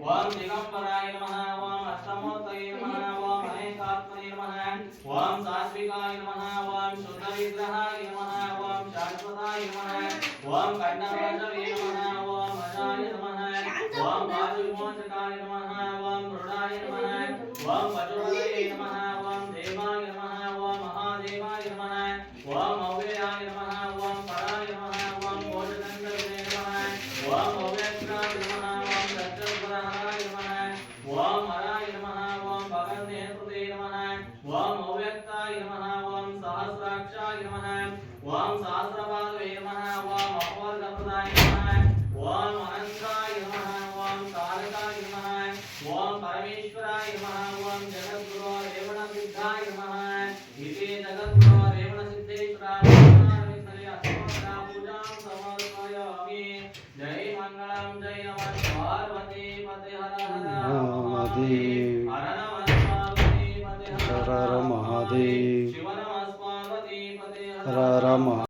ओम दिगंबराय नमः ओम अष्टमोत्तये नमः ओम महेशात्मने नमः ओम सात्विकाय नमः ओम शुद्ध विग्रहाय नमः ओम शाश्वताय नमः ओम कण्णभ्रजवे नमः ओम अजाय नमः ओम वायुमोचकाय नमः ओम मृडाय नमः ओम वजुर्वये नमः ओम देवाय नमः ओम महादेवाय नमः ओम अव्ययाय नमः ओम पराय नमः ओम ओजदण्डवे नमः ओम ఓం అవ్యక్తాయ నమః ఓం సహస్రాక్షాయ నమః ఓం సహస్రపాదవే నమః ఓం అపవర్గప్రదాయ నమః ఓం అనంతాయ నమః ఓం తారకాయ నమః ఓం పరమేశ్వరాయ నమః ఓం జగద్గురో రేవణ సిద్ధాయ నమః ఇతి జగద్గురో రేవణ సిద్ధేశ్వరాయ పూజాం సమర్పయామి జై మంగళం జై నమః పార్వతీ పతే హర హర మహాదేవ్. హర నమః పార్వతీ महादेव राम।